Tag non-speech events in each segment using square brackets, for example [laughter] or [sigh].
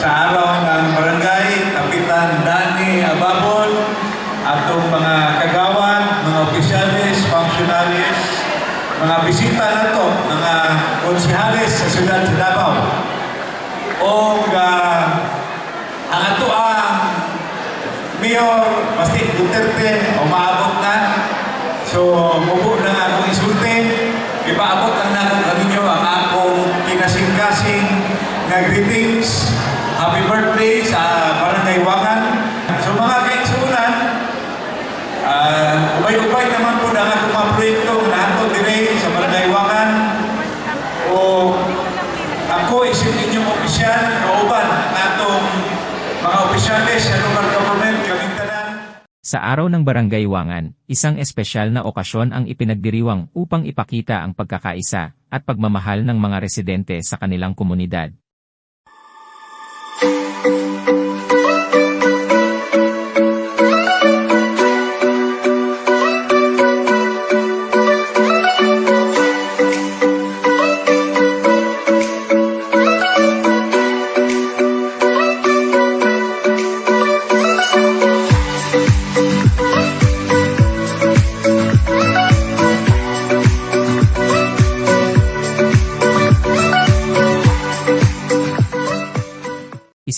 sa araw ng barangay, Kapitan Dani Ababon, atong mga kagawad, mga opisyalis, functionaries, mga bisita na to, mga konsihalis sa siyudad sa Davao. O uh, ah, ang ato ang Mayor Bastik Duterte o maabot na. So, mubo na nga akong isulti. Ipaabot lang na ninyo ang akong kinasingkasing nag-greeting birthday sa Barangay Wangan. So mga kaigsunan, Ah, ubay-ubay naman po na itong mga proyekto na ato dire sa Barangay Wangan. O ako isip inyong opisyal, kauban ang atong mga opisyalis sa local government, kaming. Sa araw ng Barangay Wangan, isang espesyal na okasyon ang ipinagdiriwang upang ipakita ang pagkakaisa at pagmamahal ng mga residente sa kanilang komunidad.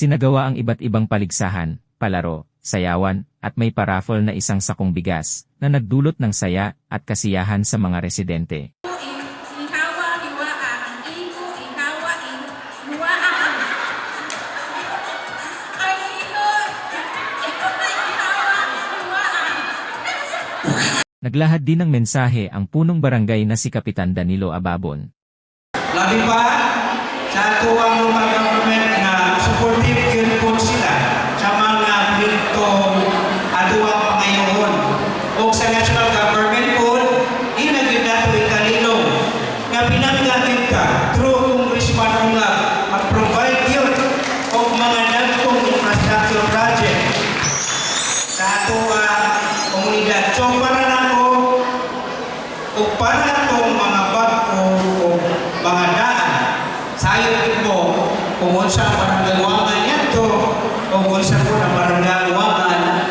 Isinagawa ang iba't ibang paligsahan, palaro, sayawan, at may paraffol na isang sakong bigas na nagdulot ng saya at kasiyahan sa mga residente. Naglahad din ng mensahe ang punong barangay na si Kapitan Danilo Ababon. Labi pa, sa tuwang local government pinanggatin ka through congressman nga mag-provide yun o mga nagtong infrastructure project sa ato ah, komunidad. So para na ko, o para itong mga bago o mga daan, din mo kung unsa ang barangay yan to kung unsa po ang barangay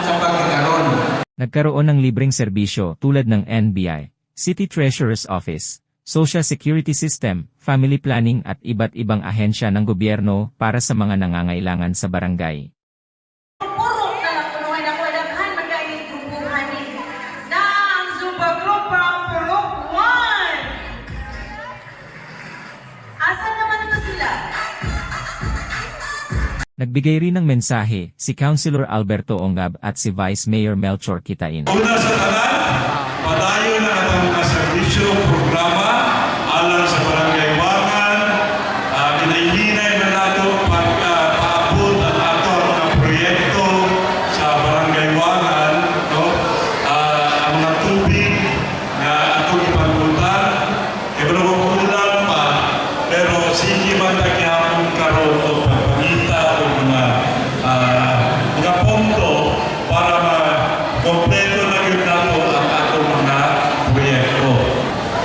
sa pagkakaroon. Nagkaroon ng libreng serbisyo tulad ng NBI, City Treasurer's Office, Social Security System, Family Planning at iba't ibang ahensya ng gobyerno para sa mga nangangailangan sa barangay. Purok na lang punuan ako. Daghan magkain grupuhan ni. Na ang Zumba Grupa Purok 1. Asa naman ito sila? Nagbigay rin ng mensahe si Councilor Alberto Ongab at si Vice Mayor Melchor Kitain. Una sa tanan, padayon na atong mga serbisyo, programa, para ma-kompleto na yun nato ang atong mga proyekto.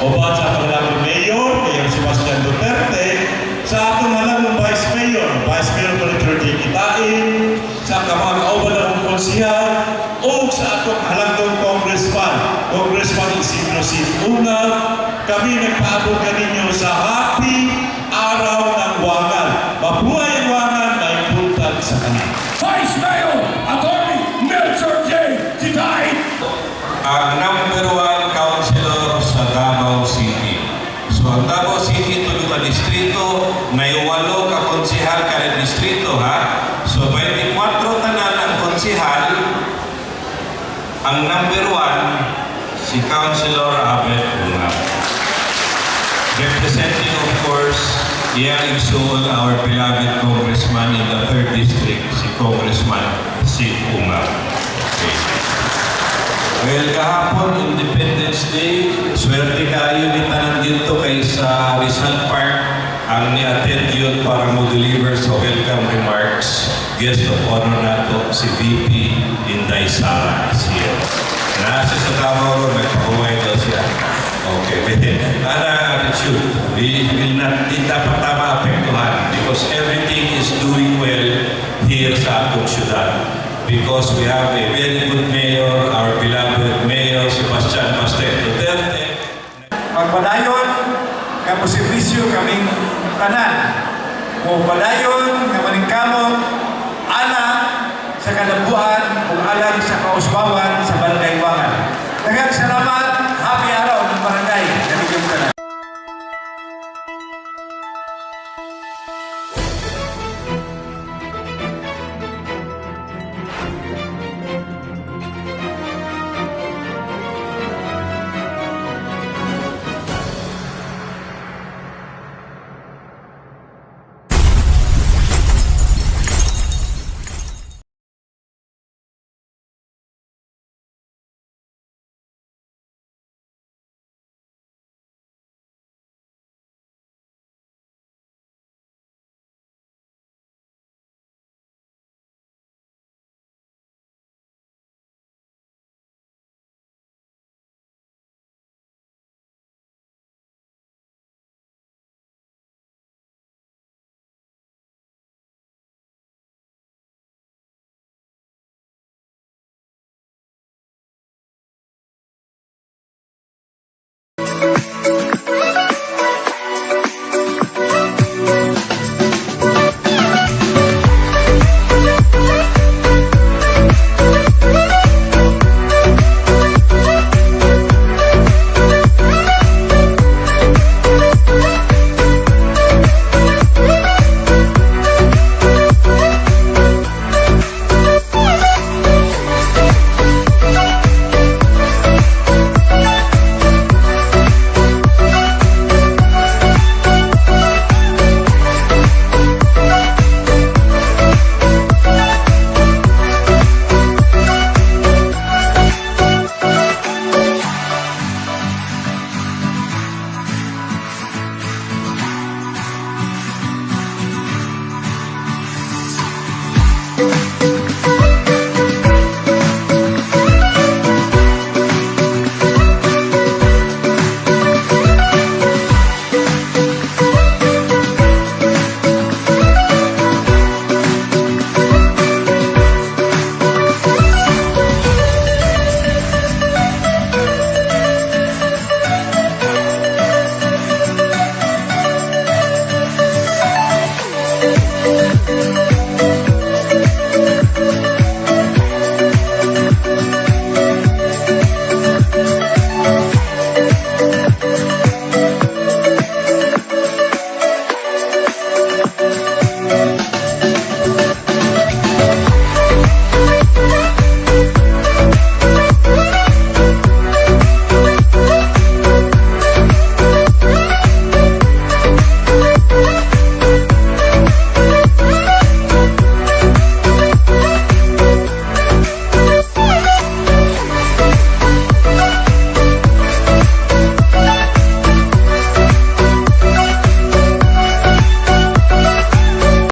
O ba sa pangalawang mayor, kaya si Bastian Duterte, sa atong halang vice mayor, vice mayor ko ng Church Kitain, sa kamang kauban ng konsihal, o sa atong halagdong congressman, congressman Isidro Sin Una, kami nagpaabot kaninyo sa happy ang number one councilor sa Davao City. So ang Davao City tulo ka distrito, may walo ka konsihal kada distrito ha. So 24 tanan ang konsihal. Ang number one si Councilor Abet Bunga. Representing of course Yang Igsul, our beloved congressman in the 3rd district, si Congressman Sid Bunga. Well, kahapon, Independence Day, swerte kayo ni tanan dito kay sa Rizal Park ang ni-attend yun para mo deliver sa welcome remarks. Guest of honor nato si VP Inday Sara siya. Nasa sa Davao Road, nagpakuhay daw siya. Okay, [laughs] para attitude, we will not, di dapat tama apektuhan because everything is doing well here sa atong syudad because we have a very good mayor, our beloved mayor, Sebastian Pastel Magpadayon, kapo servisyo kaming tanan. mo padayon nga maningkamot alang sa kalabuan ug alang sa kausbawan